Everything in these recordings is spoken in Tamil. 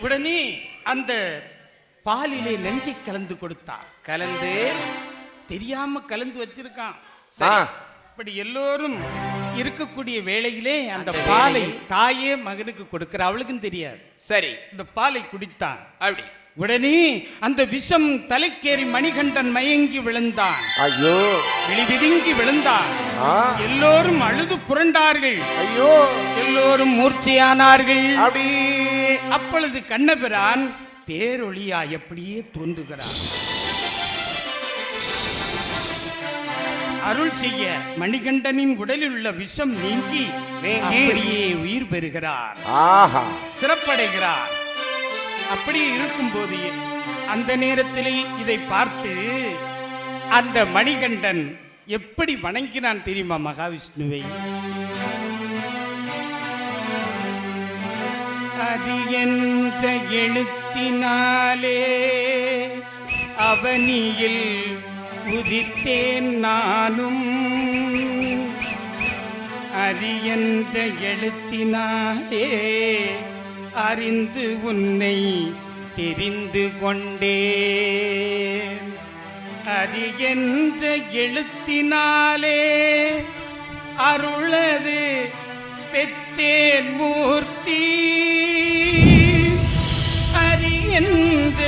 உடனே அந்த பாலிலே நெஞ்சை கலந்து கொடுத்தார். கலந்து? தெரியாம கலந்து வச்சிருக்கான். இப்படி எல்லோரும் இருக்கக்கூடிய வேளையிலே அந்த பாலை தாயே மகனுக்கு கொடுக்கிற அவளுக்கும் தெரியாது. சரி. இந்த பாலை குடித்தான். அப்படி. உடனே அந்த விஷம் தலைக்கேறி மணிகண்டன் மயங்கி விழுந்தான். ஐயோ. விழிவிதுங்கி விழுந்தான். ஆ. எல்லோரும் அழுது புரண்டார்கள். ஐயோ. எல்லோரும் மூர்ச்சையானார்கள். அப்படி. அப்பொழுது கண்ணபிரான் பேரொளியா எப்படியே தோன்றுகிறார் அருள் செய்ய மணிகண்டனின் உடலில் உள்ள விஷம் நீங்கி. அப்படியே உயிர் பெறுகிறார். ஆஹா. சிறப்படைகிறார். அப்படி இருக்கும்போது அந்த நேரத்திலே இதை பார்த்து அந்த மணிகண்டன் எப்படி வணங்கினான் தெரியுமா மகாவிஷ்ணுவை? என்ற எழுத்தினாலே அவனியில் உதித்தேன் நானும். அரியன்ற எழுத்தினாலே அறிந்து உன்னை தெரிந்து கொண்டே அரியன்ற எழுத்தினாலே அருளது பெற்றேன் மூர்த்தி. அரியன்ற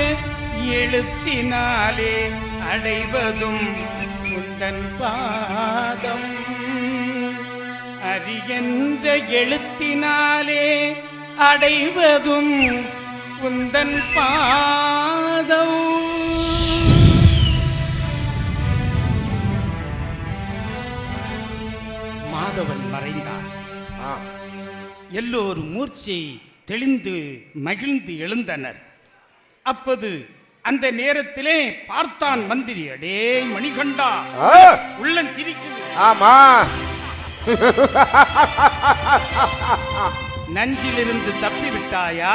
எழுத்தினாலே அடைவதும் உந்தன் பாதம். அரியன்ற எழுத்தினாலே அடைவதும் உந்தன் பாதம். மாதவன் மறைந்தான். ஆ. எல்லோரும் மூர்ச்சை தெளிந்து மகிழ்ந்து எழுந்தனர். அப்போது அந்த நேரத்திலே பார்த்தான் மந்திரி அடே மணிகண்டா உள்ளம் சிரிக்குது. ஆமா. நஞ்சிலிருந்து தப்பி விட்டாயா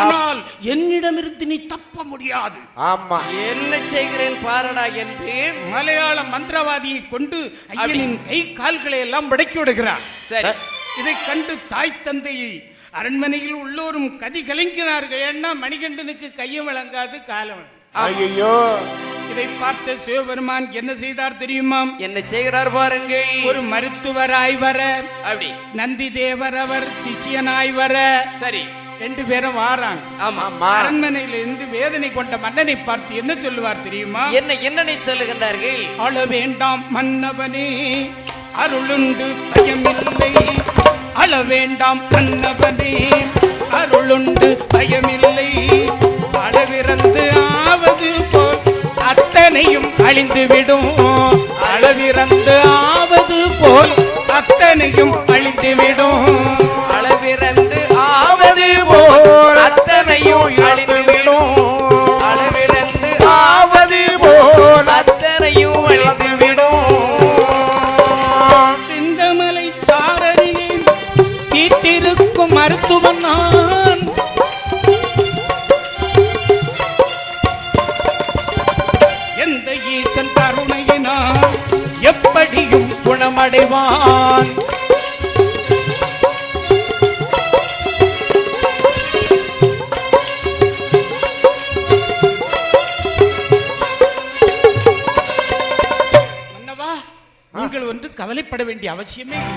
ஆனால் என்னிடமிருந்து நீ தப்ப முடியாது. ஆமா. என்ன செய்கிறேன் பாரடா என்று மலையாள மந்திரவாதியை கொண்டு ஐயனின் கை கால்களை எல்லாம் முடக்கி விடுகிறார். சரி. இதை கண்டு தாய் தந்தையை அரண்மனையில் உள்ளோரும் கதி கலங்கினார்கள். ஏன்னா மணிகண்டனுக்கு கையும் வழங்காது காலம் ஐயோ இதை பார்த்த சிவபெருமான் என்ன செய்தார் தெரியுமாம் என்ன செய்கிறார் பாருங்கள் ஒரு மருத்துவராய் வர அப்படி. நந்தி தேவர் அவர் சிஷியனாய் வர சரி. ரெண்டு பேரும் வாராங்க. ஆமா. அரண்மனையில இருந்து வேதனை கொண்ட மன்னனை பார்த்து என்ன சொல்லுவார் தெரியுமா? என்ன என்னனை சொல்லுகின்றார்கள்? அழ வேண்டாம் மன்னவனே அருளுண்டு பயமில்லை. அழ வேண்டாம் மன்னவனே அருளுண்டு பயமில்லை. அளவிறந்து ஆவது போல் அத்தனையும் அழிந்துவிடும். அளவிறந்து ஆவது போல் அத்தனையும் அழிந்துவிடும்.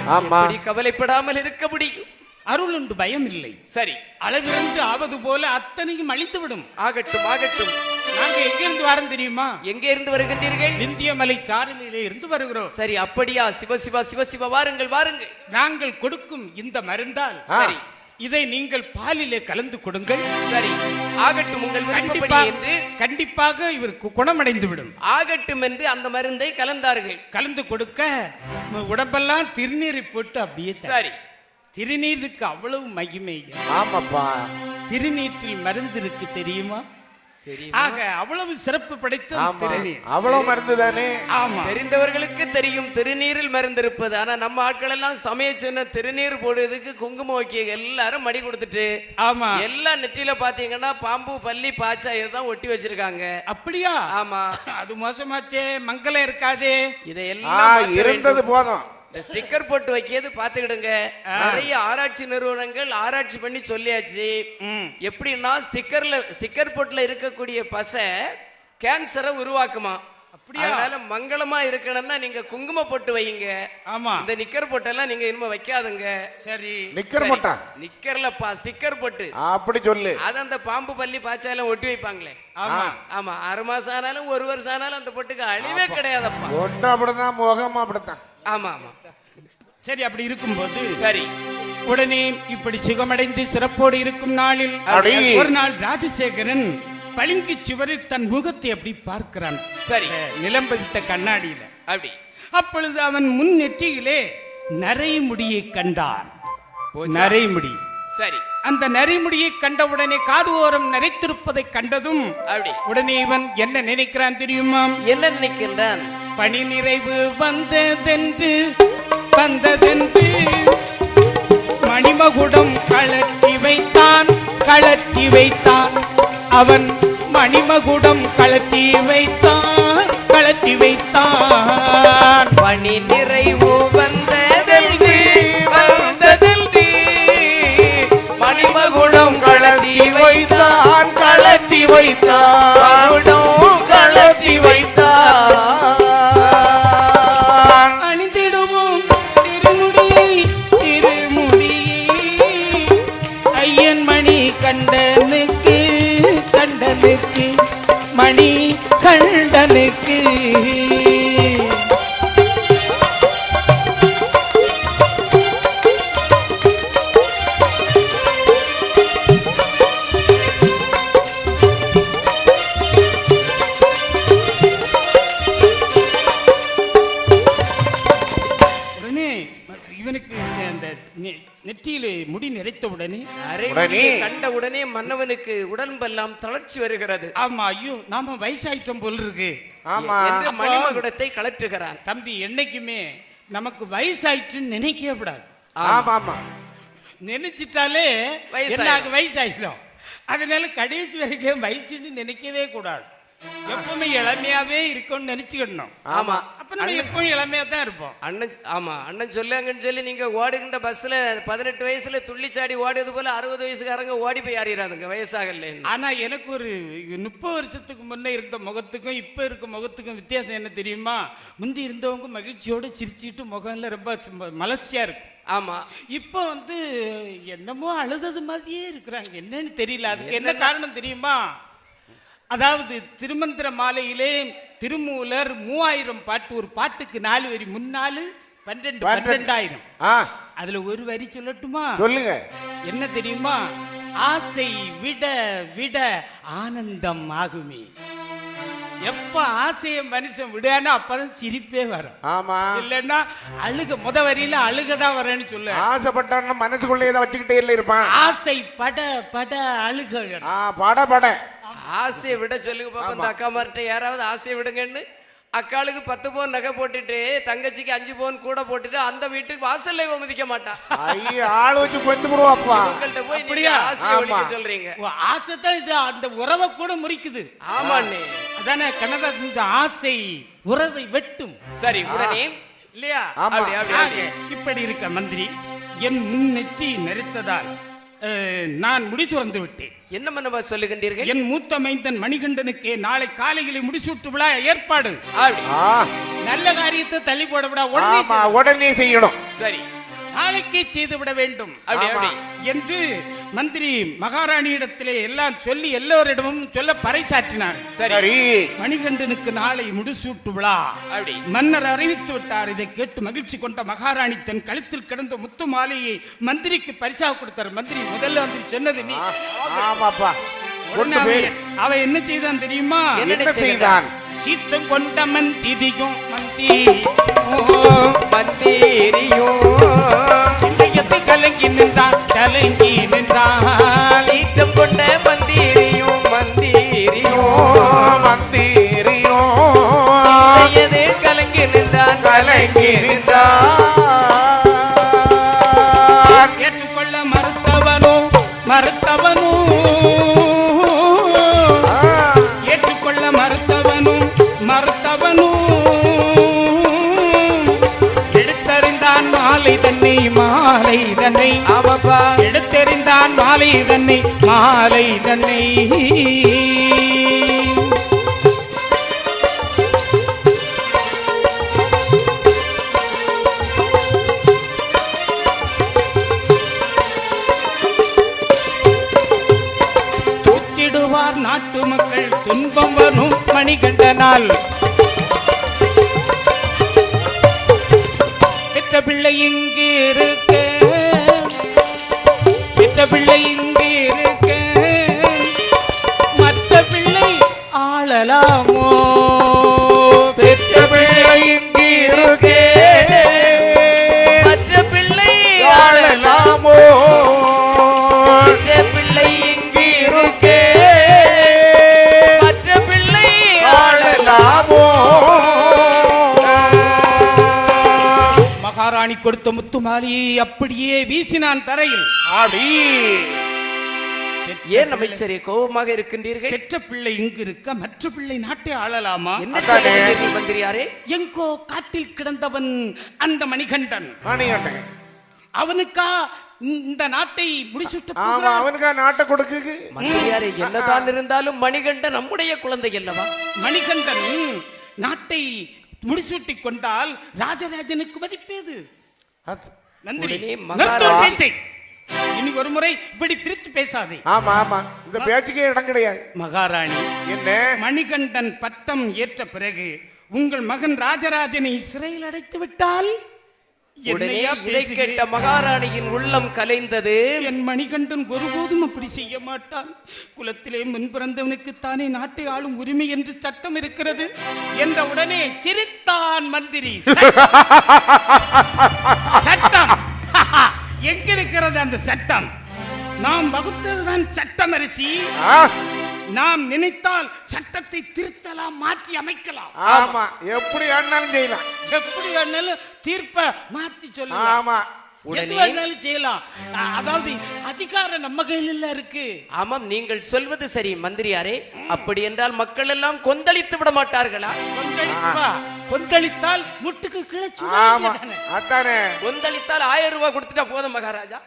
ஆமா. கவலைப்படாமல் இருக்க முடியும்? அருள் உண்டு பயம் இல்லை சரி. அளவிறந்து ஆவது போல அத்தனையும் அழித்துவிடும். ஆகட்டும் ஆகட்டும். நாங்க எங்கிருந்து வரோம் தெரியுமா? எங்கே இருந்து வருகின்றீர்கள்? இந்திய மலை சாரலிலே இருந்து வருகிறோம். சரி அப்படியா? சிவ சிவா சிவ சிவ வாருங்கள் வாருங்கள். நாங்கள் கொடுக்கும் இந்த மருந்தால். சரி. இதை நீங்கள் பாலிலே கலந்து கொடுங்கள். சரி. ஆகட்டும் உங்கள் விருப்பப்படி கண்டிப்பா என்று கண்டிப்பாக இவருக்கு குணமடைந்து விடும் ஆகட்டும் என்று அந்த மருந்தை கலந்தார்கள். கலந்து கொடுக்க உடம்பெல்லாம் திருநீரை போட்டு அப்படியே சரி. திருநீருக்கு அவ்வளவு மகிமை. ஆமாப்பா. திருநீற்றில் மருந்து இருக்கு தெரியும்? ஆக அவ்வளவு சிறப்பு படைத்த அவ்வளவு மருந்து தானே ஆமா. தெரிந்தவர்களுக்கு தெரியும் திருநீரில் மருந்திருப்பது. ஆனா நம்ம ஆட்கள் எல்லாம் சமய சின்ன திருநீர் போடுறதுக்கு குங்குமம் வைக்க எல்லாரும் மடி கொடுத்துட்டு ஆமா. எல்லாம் நெற்றியில பாத்தீங்கன்னா பாம்பு பல்லி பாச்சா இதுதான் ஒட்டி வச்சிருக்காங்க. அப்படியா? ஆமா. அது மோசமாச்சே மங்களம் இருக்காதே. இதை ஆ எல்லாம் மாற்ற இருந்தது. போதும். ஸ்டிக்கர் போட்டு வைக்கிறது பாத்துக்கிடுங்க நிறைய ஆராய்ச்சி நிறுவனங்கள் ஆராய்ச்சி பண்ணி சொல்லியாச்சு. எப்படின்னா ஸ்டிக்கர்ல ஸ்டிக்கர் போட்டுல இருக்கக்கூடிய பசை கேன்சரை உருவாக்குமா? அதனால மங்களமா இருக்கணும்னா நீங்க குங்கும போட்டு வைங்க ஆமா. இந்த நிக்கர் போட்டெல்லாம் நீங்க இனிமே வைக்காதுங்க. சரி. நிக்கர் போட்டா? நிக்கர்லப்பா ஸ்டிக்கர் போட்டு. அப்படி சொல்லு. அது அந்த பாம்பு பள்ளி பாய்ச்சாலும் ஒட்டி வைப்பாங்களே. ஆமா. ஆமா ஆறு மாசம் ஆனாலும் ஒரு வருஷம் ஆனாலும் அந்த பொட்டுக்கு அழிவே கிடையாதப்பா. ஒன்று அப்படிதான் முகம் அப்படித்தான். ஆமா ஆமா. சரி அப்படி இருக்கும்போது சரி. உடனே இப்படி சுகமடைந்து சிறப்போடு இருக்கும் நாளில். ஒரு நாள் ராஜசேகரன் பளிங்கு சுவரில் தன் முகத்தை அப்படி பார்க்கிறான். சரி. நிலம் பதித்த கண்ணாடியில. அப்படி. அப்பொழுது அவன் முன் நெற்றியிலே நரைமுடியை கண்டான்? நரைமுடி. சரி. அந்த நரைமுடியை கண்டவுடனே காது ஓரம் நரைத்திருப்பதை கண்டதும் அப்படி. உடனே இவன் என்ன நினைக்கிறான் தெரியுமா? என்ன நினைக்கின்றான்? பணி நிறைவு வந்ததென்று வந்ததென்று மணிமகுடம் கழற்றி வைத்தான் கழற்றி வைத்தான். அவன் மணிமகுடம் கழற்றி வைத்தான் கழற்றி வைத்தான். பணி நிறைவு வந்ததென்று வந்ததென்று மணிமகுடம் கலத்தி வைத்தான் கலத்தி வைத்தான். கலத்தி வைத்தான். உடம்பெல்லாம் தளர்ச்சி வருகிறது. ஆமா ஐயோ நாம வயசாயிட்டோம் போல் இருக்கு. ஆமா. என்று மணிமகுடத்தை கலற்றுகிறான். தம்பி என்னைக்குமே நமக்கு வயசாயிட்டுன்னு நினைக்கவே கூடாது. ஆமா. ஆமா நினைச்சிட்டாலே. எனக்கு வயசாயிடும். அதனால கடைசி வரைக்கும் வயசுன்னு நினைக்கவே கூடாது. எப்பவுமே இளமையாவே இருக்கும்னு நினைச்சுக்கணும். ஆமா. அப்ப நம்ம எப்பவும் இளமையா தான் இருப்போம். அண்ணன் ஆமா அண்ணன் சொல்லாங்கன்னு சொல்லி நீங்க ஓடுகின்ற பஸ்ல பதினெட்டு வயசுல துள்ளிச்சாடி ஓடியது போல அறுபது வயசுக்காரங்க ஓடி போய் அறியறாதுங்க வயசாகல ஆனா எனக்கு ஒரு முப்பது வருஷத்துக்கு முன்ன இருந்த முகத்துக்கும் இப்ப இருக்க முகத்துக்கும் வித்தியாசம் என்ன தெரியுமா? முந்தி இருந்தவங்க மகிழ்ச்சியோட சிரிச்சிட்டு முகம்ல ரொம்ப சும்மா மலர்ச்சியா இருக்கு. ஆமா. இப்போ வந்து என்னமோ அழுதது மாதிரியே இருக்கிறாங்க. என்னன்னு தெரியல. அதுக்கு என்ன காரணம் தெரியுமா? அதாவது திருமந்திர மாலையிலே திருமூலர் மூவாயிரம் பாட்டு ஒரு பாட்டுக்கு நாலு வரி முன்னாலு. பன்னிரெண்டாயிரம். ஆ. அதுல ஒரு வரி சொல்லட்டுமா? சொல்லுங்க. என்ன தெரியுமா? ஆசை விட விட ஆனந்தம் ஆகுமே. எப்ப ஆசைய மனுஷன் விடானா அப்பதான் சிரிப்பே வரும். ஆமா. இல்லைன்னா அழுக முத வரியில அழுகதான் வரேன்னு சொல்ல. ஆசைப்பட்டான்னா மனசுக்குள்ளே வச்சுக்கிட்டே இல்லை இருப்பான். ஆசை பட பட அழுக பட பட. ஆசையை விட சொல்லுங்க பாப்பா இந்த அக்கா மார்ட்ட யாராவது ஆசையை விடுங்கன்னு? அக்காளுக்கு பத்து பவுன் நகை போட்டுட்டு தங்கச்சிக்கு அஞ்சு பவுன் கூட போட்டுட்டு அந்த வீட்டுக்கு வாசல்ல இவ மிதிக்க மாட்டா. ஐய ஆள் வச்சு கொண்டு விடுவாப்பா உங்கள்கிட்ட போய் ஒழிக்க ஆமா. சொல்றீங்க. ஆசை தான் இது. அந்த உறவை கூட முறிக்குது. ஆமாண்ணே. அதானே கண்ணதாசன் இந்த ஆசை உறவை வெட்டும். சரி உடனே? இல்லையா? ஆமா. அப்படி, அப்படி, ஆக, இப்படி இருக்க மந்திரி என் முன் நெற்றி நெறித்ததால் நான் முடி துறந்து விட்டேன். என்ன மன்னவா சொல்லுகின்றீர்கள்? என் மூத்த மைந்தன் மணிகண்டனுக்கு நாளை காலையிலே முடிசூட்டு விழா ஏற்பாடு. நல்ல காரியத்தை தள்ளி போட விட உடனே ஆமா உடனே செய்யணும். சரி. நாளைக்கே செய்து விட வேண்டும். என்று மந்திரி மகாராணியிடத்திலே எல்லாம் சொல்லி எல்லோரிடமும் சொல்ல பறைசாற்றினார். சரி சரி. மணிகண்டனுக்கு நாளை முடிசூட்டு விழா. அப்படி. மன்னர் அறிவித்து விட்டார் இதை கேட்டு மகிழ்ச்சி கொண்ட மகாராணி தன் கழுத்தில் கிடந்த முத்து மாலையை மந்திரிக்கு பரிசாக கொடுத்தார். மந்திரி முதல்ல வந்து சொன்னது நீ. அவ என்ன செய்தான் தெரியுமா? என்ன செய்தான்? சீத்தம் கொண்ட மந்திரியும் மந்தி மந்தேரியோ சிந்தையத்தை கலங்கி நின்றான் கலங்கி நின்றான். சீற்றம் கொண்ட மந்தேரியோ மந்தேரியோ மந்திரியோ சீதையது கலங்கி நின்றான் கலங்கி நின்றார் மாலை தன்னை மாலை தன்னை. ஒத்திடுவார் நாட்டு மக்கள் துன்பம் வரும் மணிகண்டனால் பெற்ற பிள்ளை இங்கே இருக்க பெற்ற பிள்ளை இங்கே இருக்க மற்ற பிள்ளை ஆளலாமோ? கொடுத்த முத்து மாலையை அப்படியே வீசினான் தரையில். அடி ஏன் அமைச்சரே கோபமாக இருக்கின்றீர்கள்? பெற்ற பிள்ளை இங்கு இருக்க மற்ற பிள்ளை நாட்டை ஆளலாமா? மந்திரியாரே? எங்கோ காட்டில் கிடந்தவன் அந்த மணிகண்டன். மணிகண்டன். அவனுக்கா இந்த நாட்டை முடிசுட்டு ஆமா. அவனுக்கா நாட்டை கொடுக்குது? மந்திரியாரே என்னதான் இருந்தாலும் மணிகண்டன் நம்முடைய குழந்தை அல்லவா? மணிகண்டன் நாட்டை முடிசூட்டி கொண்டால் ராஜராஜனுக்கு மதிப்பேது? நந்தினி உடனே நிறுத்து மகாரா- உன் பேச்சை. இனி ஒரு முறை இப்படி பிரித்து பேசாதே. ஆமா ஆமா. இந்த பேச்சுக்கே இடம் கிடையாது. மகாராணி என்ன? மணிகண்டன் பட்டம் ஏற்ற பிறகு உங்கள் மகன் ராஜராஜனை சிறையில் அடைத்து விட்டால் உடனே இதை? கேட்ட மகாராணியின் உள்ளம் கலைந்தது. என் மணிகண்டன் ஒருபோதும் அப்படி செய்ய மாட்டான். குலத்திலே முன் பிறந்தவனுக்கு தானே நாட்டை ஆளும் உரிமை என்று சட்டம் இருக்கிறது என்ற உடனே சிரித்தான் மந்திரி. சட்டம். எங்க இருக்கிறது அந்த சட்டம்? நாம் வகுத்ததுதான் சட்டம் அரிசி நாம் நினைத்தால் சட்டத்தை திருத்தலாம் மாற்றி அமைக்கலாம். ஆமா எப்படி ஆனாலும் செய்யலாம். எப்படி வேணாலும் தீர்ப்ப மாத்தி சொல்லலாம் ஆமா உடனே- செய்யலாம். அதாவது அதிகாரம் நம்ம கையில இல்ல இருக்கு. ஆமாம் நீங்கள் சொல்வது சரி மந்திரியாரே. அப்படி என்றால் மக்கள் எல்லாம் கொந்தளித்து விட மாட்டார்களா? கொந்தளிப்பா. கொந்தளித்தால் முட்டுக்கு கீழே ஆமா அதானே. கொந்தளித்தால் ஆயிரம் ரூபாய் கொடுத்துட்டா போதும் மகாராஜா.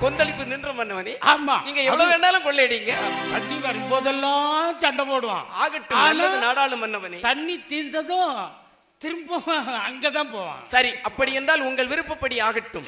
கொந்தளிப்பு நின்ற மன்னவனே. ஆமா. நீங்க எவ்வளவு வேணாலும் கொள்ளையடிங்க. தண்ணி வரும்போதெல்லாம் சண்டை போடுவான். ஆகட்டும் ஆனா, நல்லது நாடாளு மன்னவனே. தண்ணி தீர்ந்ததும் திரும்ப அங்கதான் போவான். சரி அப்படி என்றால் உங்கள் விருப்பப்படி ஆகட்டும்.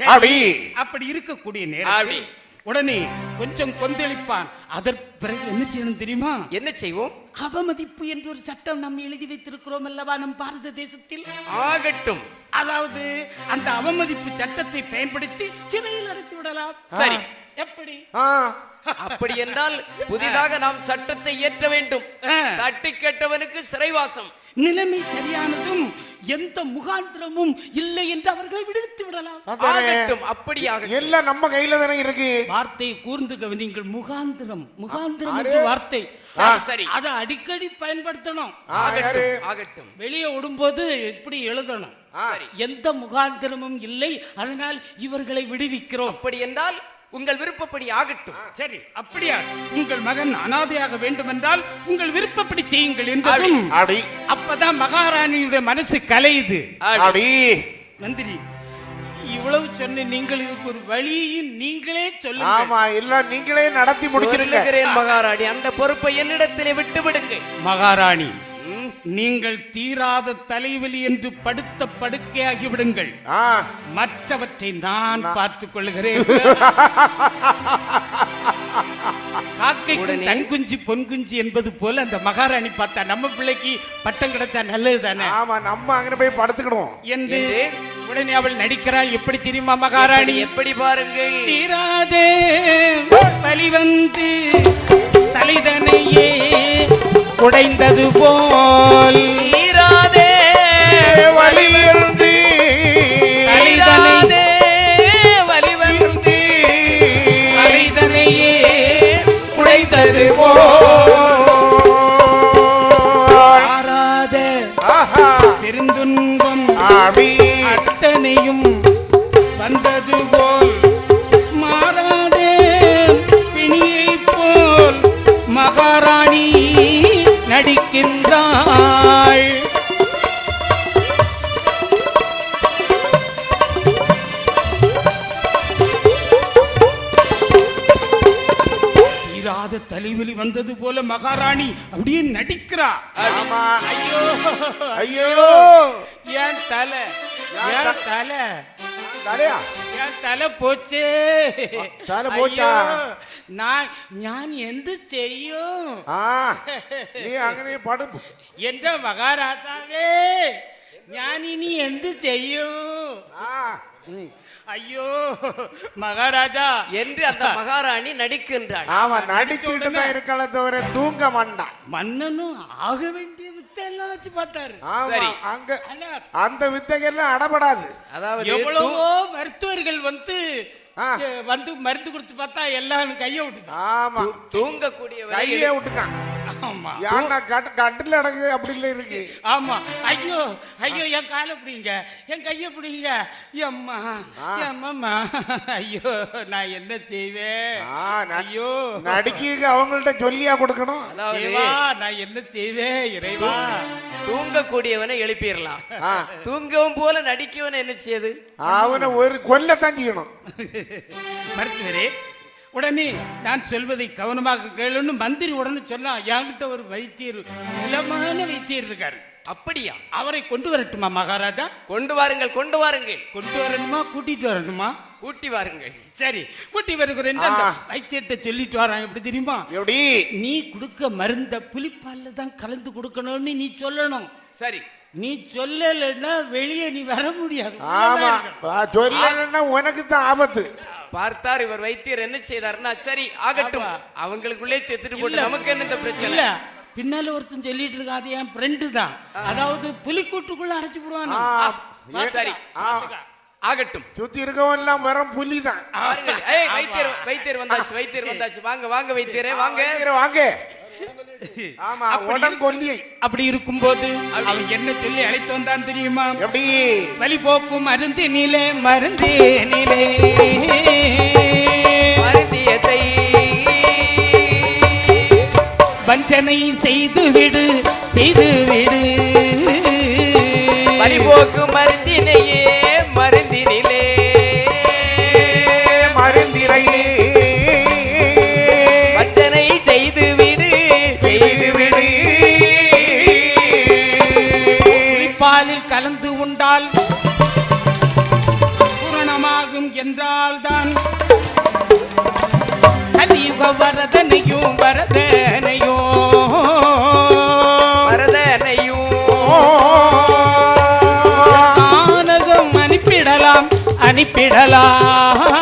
அப்படி இருக்கக்கூடிய. நேரம் உடனே கொஞ்சம் கொந்தளிப்பான். அதற்கு பிறகு என்ன செய்யணும் தெரியுமா? என்ன செய்வோம்? அவமதிப்பு என்று ஒரு சட்டம் நாம் எழுதி வைத்திருக்கிறோம் அல்லவா நம் பாரத தேசத்தில்? ஆகட்டும். அதாவது அந்த அவமதிப்பு சட்டத்தை பயன்படுத்தி சிறையில் அடைத்து விடலாம். சரி. எப்படி? ஆ. அப்படி என்றால் புதிதாக நாம் சட்டத்தை இயற்ற வேண்டும். தட்டி கேட்டவனுக்கு சிறைவாசம். நிலைமை சரியானதும் எந்த முகாந்திரமும் இல்லை என்று அவர்களை விடுவித்து விடலாம். அதானே ஆகட்டும் அப்படி ஆகட்டும். எல்லாம் நம்ம கையில தானே இருக்கு. வார்த்தை கூர்ந்து கவனிங்கள் முகாந்திரம் முகாந்திரம். என்ற வார்த்தை. சரி, சரி. அதை அடிக்கடி பயன்படுத்தணும்? ஆகட்டும் ஆகட்டும். வெளியே விடும்போது இப்படி எழுதணும். எந்த முகாந்திரமும் இல்லை. அதனால் இவர்களை விடுவிக்கிறோம். அப்படி என்றால் உங்கள் விருப்பப்படி ஆகட்டும். சரி அப்படியா? உங்கள் மகன் அனாதையாக வேண்டுமென்றால் உங்கள் விருப்பப்படி செய்யுங்கள் என்றதும் அடி அப்பதான் மகாராணியுடைய மனசு கலையுது. ஆடி. அடி மந்திரி இவ்வளவு சொன்ன நீங்கள் இதுக்கு ஒரு வழியையும் நீங்களே சொல்லுங்க ஆமா இல்ல நீங்களே நடத்தி முடிக்கிறீங்க. மகாராணி அந்த பொறுப்பை என்னிடத்திலே விட்டு விடுங்க மகாராணி நீங்கள் தீராத தலைவலி என்று படுத்த படுக்கையாகி விடுங்கள். ஆ. மற்றவற்றை நான் பார்த்துக் கொள்கிறேன். காக்கைக்கு உடனே- தன் குஞ்சு பொன் குஞ்சு என்பது போல அந்த மகாராணி பார்த்தா நம்ம பிள்ளைக்கு பட்டம் கிடைச்சா நல்லது தானே ஆமா நம்ம அங்க போய் படுத்துக்கிடுவோம். என்று உடனே அவள் நடிக்கிறாள். எப்படி தெரியுமா மகாராணி? எப்படி- பாருங்கள்? தீராதே பலி வந்து உடைந்தது போல். தீராதே வழியிருந்து தீராதே வலி வந்து தலைதனையே உடைத்தது ஆறாத வந்தது போல மகாராணி அப்படியே நடிக்கிறா ஆமா ஐயோ ஐயோ என் தலை என் தலை தலையா என் തല പോച്ചേ തല പോച്ചാ? അയ്യോ, ഞാൻ ഞാൻ എന്ത് ചെയ്യും ആ നീ അങ്ങനെ പടും എന്റെ മഹാരാജാവേ ഞാൻ ഇനി എന്ത് ചെയ്യും ആ ஐயோ மகாராஜா. என்று அந்த மகாராணி நடிக்கின்றாள். ஆமா நடிச்சுட்டு தான் இருக்கல தவிர தூங்க மாட்டான். மன்னனும் ஆக வேண்டிய வித்தை எல்லாம் வச்சு பார்த்தாரு. சரி. அங்க அந்த வித்தைகள்லாம் அடப்படாது. அதாவது எவ்வளவோ மருத்துவர்கள் வந்து வந்து மருந்து கொடுத்து பார்த்தா எல்லாம் கையை விட்டுது ஆமா. தூ- தூங்கக்கூடியவரை கையே விட்டுட்டான் ஆமா. ஏன்னா கட்டு கட்டில் அடங்கு அப்படி இல்லை இருக்கு. ஆமா. ஐயோ ஐயோ என் காலை பிடிங்க. என் கையை பிடிங்க. எம்மா. எம்மம்மா. ஐயோ நான் என்ன செய்வேன்? ஐயோ. நடிக்க அவங்கள்ட்ட சொல்லியா கொடுக்கணும்? தேவா நான் என்ன செய்வேன்? இறைவா. தூங்கக்கூடியவனை எழுப்பிடலாம். தூங்கவும் போல நடிக்கவனை என்ன செய்யுது? அவனை ஒரு கொல்லத்தான் செய்யணும். மருத்துவரே உடனே நான் சொல்வதை கவனமாக கேளுன்னு மந்திரி உடனே சொன்னா என்கிட்ட ஒரு வைத்தியர் நிலமான வைத்தியர் இருக்காரு. அப்படியா? அவரை கொண்டு வரட்டுமா மகாராஜா? கொண்டு வாருங்கள் கொண்டு வாருங்கள். கொண்டு வரணுமா கூட்டிட்டு வரணுமா? கூட்டி வாருங்கள். சரி கூட்டி வருகிறேன். வைத்தியர்கிட்ட சொல்லிட்டு வரான். எப்படி தெரியுமா? எப்படி? நீ கொடுக்க மருந்த புலிப்பால்ல தான் கலந்து கொடுக்கணும்னு நீ சொல்லணும். சரி. நீ சொல்லலைன்னா வெளியே நீ வர முடியாது. ஆமா. சொல்லலைன்னா உனக்கு தான் ஆபத்து. பார்த்தார் இவர் வைத்தியர் என்ன செய்தார்னா சரி ஆகட்டும். அவங்களுக்குள்ளே செத்துட்டு போட்டு. நமக்கு என்ன இந்த பிரச்சனை? இல்ல. பின்னால ஒருத்தன் சொல்லிட்டு இருக்கான் அது என் ஃப்ரெண்டு தான். அதாவது புலிக்கூட்டுக்குள்ள அடைச்சு போடுவான் சரி. ஆ, ஆகட்டும். சுத்தி இருக்கவன் எல்லாம் வெறும் புலி தான் வைத்தியர் வைத்தியர் வந்தாச்சு வைத்தியர் வந்தாச்சு. வாங்க வாங்க வைத்தியரே வாங்க. வாங்க. ஆமா அப்படி உடங்கொல்லியை அப்படி இருக்கும்போது அவன் என்ன சொல்லி அழைத்து வந்தான் தெரியுமா? எப்படி? வழி போக்கும் மருந்து நிலே மருந்து நிலே மருந்தியத்தை வஞ்சனை செய்து விடு செய்து விடு. பறிபோக்கு மருந்தினையே என்றால்தான் கலியுக வரதனையும் வரதனையும் மருதனையும் ஆனகம் அனுப்பிடலாம் அனுப்பிடலாம்.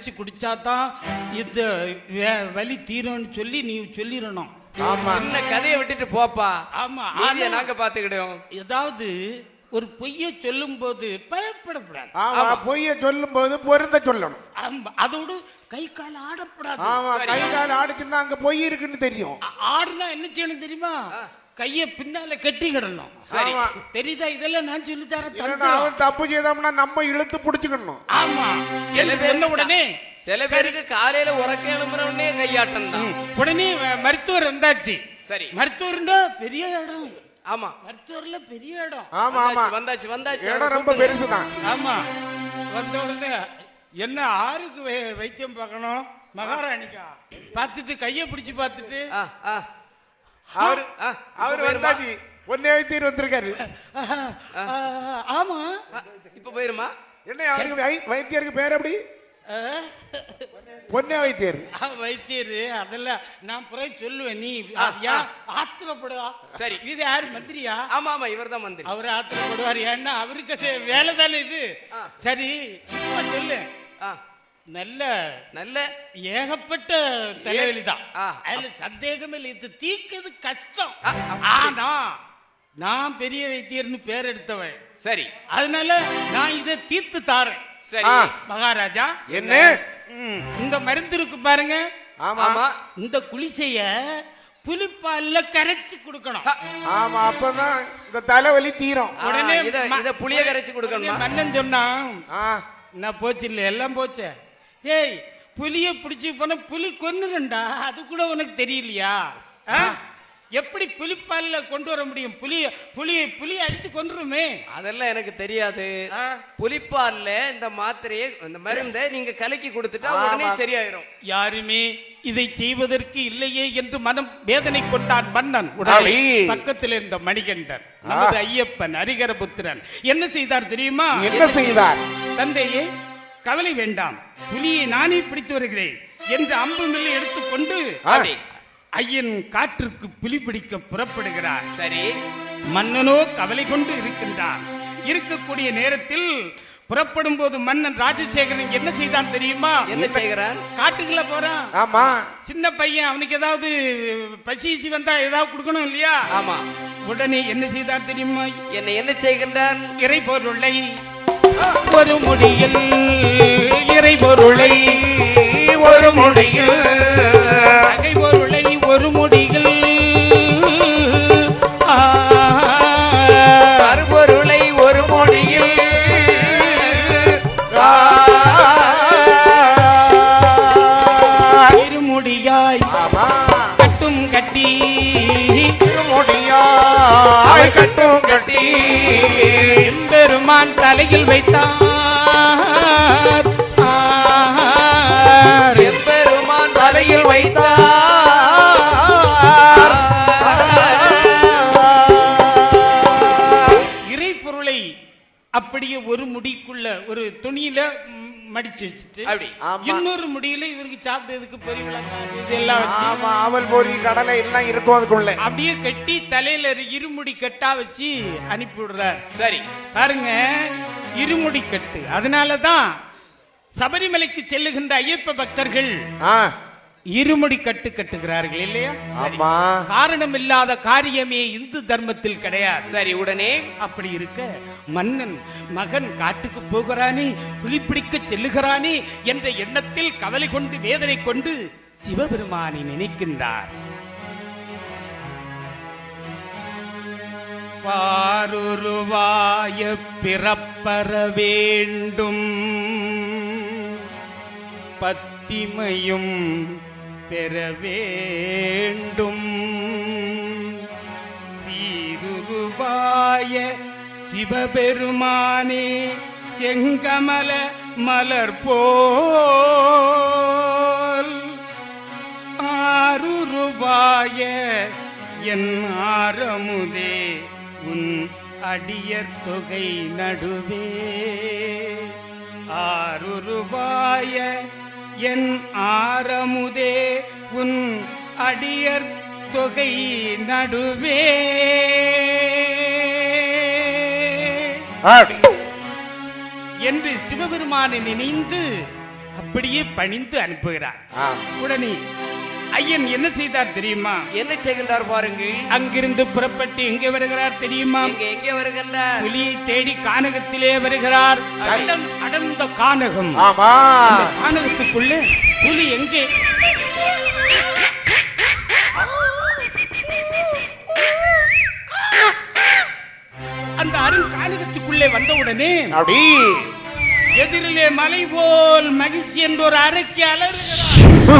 கரைச்சி குடிச்சாதான் இந்த வே- வலி தீரும்னு சொல்லி நீ சொல்லிடணும். சின்ன கதையை விட்டுட்டு போப்பா. ஆமா ஆனா- நாங்க பாத்துக்கிடுவோம் ஏதாவது ஒரு பொய்யை சொல்லும்போது பயப்படக்கூடாது. ஆமா பொய்ய சொல்லும் போது பொருந்த சொல்லணும். ஆமா, அதோடு கை கால் ஆடக்கூடாது ஆமா கை கால் ஆடிச்சுன்னா அங்க பொய் இருக்குன்னு தெரியும். ஆடுனா என்ன செய்யணும் தெரியுமா? கைய பின்னால கட்டிக்கிடணும் சரி. ஆமா. தெரியுதா? இதெல்லாம் நான் சொல்லி தர இல்லைன்னா அவன் தப்பு செய்தோம்னா நம்ம இழுத்து புடிச்சுக்கணும். ஆமா. சில பேர் உடனே சில பேருக்கு காலையில உறக்க எழும்புற உடனே கையாட்டம் தான். ம், உடனே மருத்துவர் வந்தாச்சு. சரி. மருத்துவர்னா பெரிய இடம். ஆமா. மருத்துவர்ல பெரிய இடம். ஆமா ஆமா. வந்தாச்சு வந்தாச்சு இடம் ரொம்ப கூப்பிடுங்க. பெருசுதான். ஆமா. வந்த உடனே என்ன ஆருக்கு வை- வைத்தியம் பார்க்கணும்? மகாராணிக்கா? பார்த்துட்டு கையை பிடிச்சு பார்த்துட்டு ஆ, ஆ. அவர் ஆ, அவர்? வந்தாச்சு ஒன்னே வைத்தீர் வந்திருக்காரு. ஆமா. இப்ப போயிருமா? என்ன அவருக்கு வை- வைத்தியருக்கு பேர் எப்படி? பொன்னே வைத்தியர். ஆ, வைத்தியர் அதெல்லாம் நான் பிறகு சொல்லுவேன் நீ யா ஆத்திரப்படுவா? சரி. இது யாரு மந்திரியா? ஆமா ஆமா இவர்தான் மந்திரி. அவர் ஆத்திரப்படுவார். ஏன்னா அவருக்கு வேலை தானே இது. சரி சொல்லு. ஆ, நல்ல நல்ல ஏகப்பட்ட தலைவலி தான். அதுல சந்தேகமே இல்லை இது தீக்கிறது கஷ்டம். ஆனா நான் பெரிய வைத்தியர்னு பேர் எடுத்தவன். சரி. அதனால நான் இதை தீர்த்து தாரேன். சரி. மகாராஜா என்ன? இந்த மருந்து இருக்கு பாருங்க. ஆமா. இந்த குளிசைய புலிப்பால்ல கரைச்சு கொடுக்கணும். ஆமா அப்பதான் இந்த தலைவலி தீரும். உடனே இத புளிய கரைச்சு கொடுக்கணுமா? மன்னன் சொன்னான் ஆ. நான் போச்சு இல்லை? எல்லாம் போச்சு? ஏய் புலிய பிடிச்சி போன புலி கொன்னுறண்டா அது கூட உனக்கு தெரியலையா? ஆ? எப்படி புலிப்பால்ல கொண்டு வர முடியும்? புலி புலி புலி அடிச்சு கொன்றுமே. அதெல்லாம் எனக்கு தெரியாது. புலிப்பால்ல இந்த மாத்திரையை இந்த மருந்தை நீங்க கலக்கி கொடுத்துட்டா உடனே. சரியாயிரும். யாருமே இதை செய்வதற்கு இல்லையே என்று மனம் வேதனை கொண்டான் மன்னன். உடனே. பக்கத்தில் இருந்த மணிகண்டன் நமது ஐயப்பன் ஹரிகரபுத்திரன் என்ன செய்தார் தெரியுமா? என்ன செய்தார்? தந்தையே கவலை வேண்டாம். புலியை நானே பிடித்து வருகிறேன் என்று அம்பு மில்லை எடுத்துக்கொண்டு. ஐயன் காற்றுக்கு புலி பிடிக்க புறப்படுகிறார். சரி. மன்னனோ கவலை கொண்டு இருக்கின்றான். இருக்கக்கூடிய நேரத்தில் புறப்படும் போது மன்னன் ராஜசேகரன் என்ன செய்தான் தெரியுமா? என்ன செய்கிறான்? காட்டுக்குள்ள போறான். ஆமா. சின்ன பையன் அவனுக்கு ஏதாவது பசிசி வந்தா ஏதாவது கொடுக்கணும் இல்லையா? ஆமா. உடனே என்ன செய்தார் தெரியுமா? என்ன என்ன செய்கின்றான்? இறை பொருளை ஒரு முடியில் இறை பொருளை ஒரு மொழியில் நகை பொருளை ஒரு முடியில் ஆ, கருபொருளை ஒரு மொழியில் இருமுடியாய் கட்டும் கட்டி. திருமுடியாய் கட்டும் கட்டி. பெருமான் தலையில் வைத்தார். எம்பெருமான் தலையில் வைத்தார் இறை பொருளை அப்படியே ஒரு முடிக்குள்ள ஒரு துணியில மடிச்சு வச்சுட்டு அப்படி. இன்னொரு முடியில இவருக்கு சாப்பிட்டதுக்கு பொறி விளங்காது இதெல்லாம் வச்சு. ஆமா. அவல் பொறி கடலை எல்லாம் இருக்கும் அதுக்குள்ள. அப்படியே கட்டி தலையில இருமுடி கட்டா வச்சு அனுப்பி விடுறார். சரி. பாருங்க இருமுடி கட்டு. அதனால தான் சபரிமலைக்கு செல்லுகின்ற ஐயப்ப பக்தர்கள் ஆ, இருமுடி கட்டு கட்டுகிறார்கள் இல்லையா? ஆமா. காரணம் இல்லாத காரியமே இந்து தர்மத்தில் கிடையாது. சரி உடனே? அப்படி இருக்க மன்னன் மகன் காட்டுக்கு போகிறானே புலிப்பிடிக்க செல்லுகிறானே என்ற எண்ணத்தில் கவலை கொண்டு வேதனை கொண்டு சிவபெருமானை நினைக்கின்றார். பாருருவாய பிறப்பற வேண்டும். பத்திமையும் பெற வேண்டும். சீருருவாய சிவபெருமானே செங்கமல மலர் போல். ஆருருவாய என் ஆரமுதே உன் அடியர் தொகை நடுவே. ஆருருவாய என் ஆரமுதே உன் அடியர் தொகை நடுவே. என்று சிவபெருமானை நினைந்து அப்படியே பணிந்து அனுப்புகிறார். உடனே ஐயன் என்ன செய்தார் தெரியுமா? என்ன செய்கின்றார் பாருங்கள் அங்கிருந்து புறப்பட்டு எங்கே வருகிறார் தெரியுமா? இங்க எங்கே வருகின்றார்? புலியை தேடி கானகத்திலே வருகிறார். அடர்ந்த கானகம். ஆமா. கானகத்துக்குள்ள புலி எங்கே? அந்த அருங்கானகத்துக்குள்ளே வந்தவுடனே அப்படி. எதிரிலே மலை போல் மகிழ்ச்சி என்ற ஒரு அறைக்கு அலறுகிறார்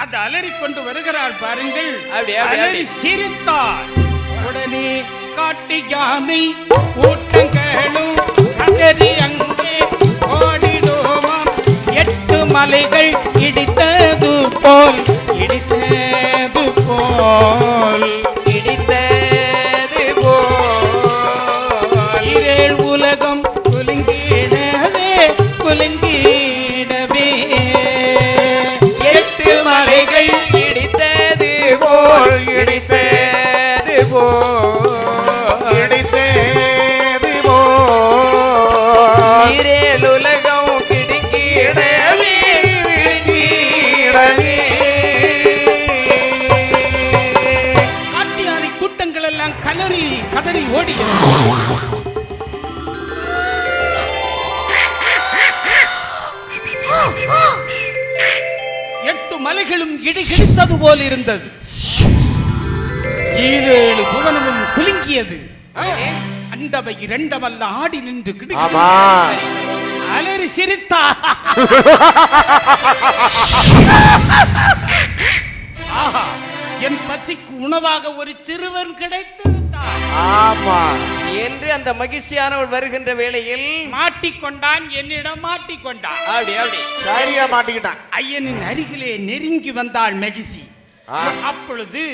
அது அலறி கொண்டு வருகிறாள் பாருங்கள் அலறி. சிரித்தார். உடனே காட்டு யானை கூட்டங்களும் கதறி அங்கே ஓடிடுமாம். எட்டு மலைகள் இடித்தது போல் இடித்தது போல் இடித்தது போல். உலகம் இடித்தது போல் இடித்தேது போல் ஈரேலுலகம் கிடுங்கிடவே விழுங்கிடவே. காட்டு யானை கூட்டங்கள் எல்லாம் கலறி கதறி ஓடிய எட்டு மலைகளும் இடிகிடித்தது போல் இருந்தது. ஈரேழு புவனமும் குலுங்கியது. அண்டவை இரண்டவல்ல ஆடி நின்று கிடு அலறி சிரித்தா ஆஹா என் பசிக்கு உணவாக ஒரு சிறுவன் கிடைத்து ஆமா என்று அந்த மகிழ்ச்சியானவள் வருகின்ற வேளையில் மாட்டிக்கொண்டான் என்னிடம் மாட்டிக்கொண்டான் அப்படி அப்படி சரியா மாட்டிக்கிட்டான் ஐயனின் அருகிலே நெருங்கி வந்தாள் மகிழ்ச்சி அப்பொழுது